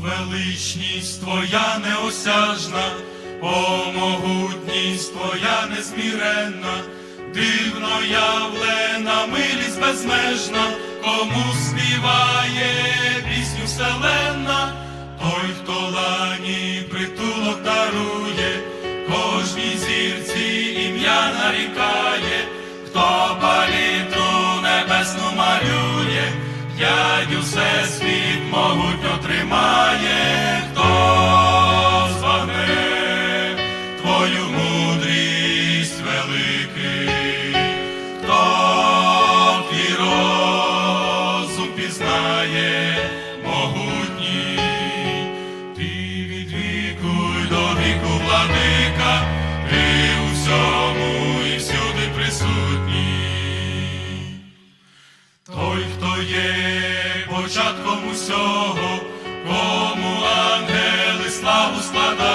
величність Твоя неосяжна, о могутність Твоя незміренна, дивно явлена, милість безмежна, кому співає пісню вселенна, той, хто лані притулок дарує, кожній зірці ім'я нарікає, хто хто твій розум ти від до віку владика, ти у і всюди присутній. Той, хто є початком усього, кому ангели славу складають,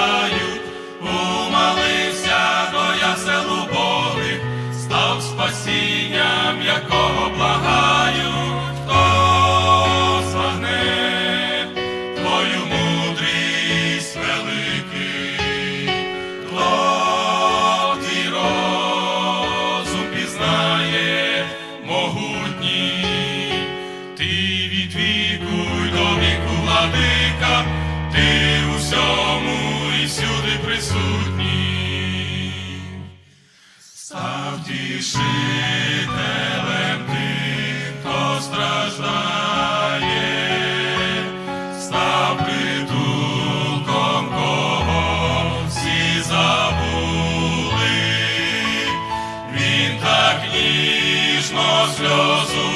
Утішителем тим, хто страждає, став притулком, кого всі забули, він так ніжно сльозу.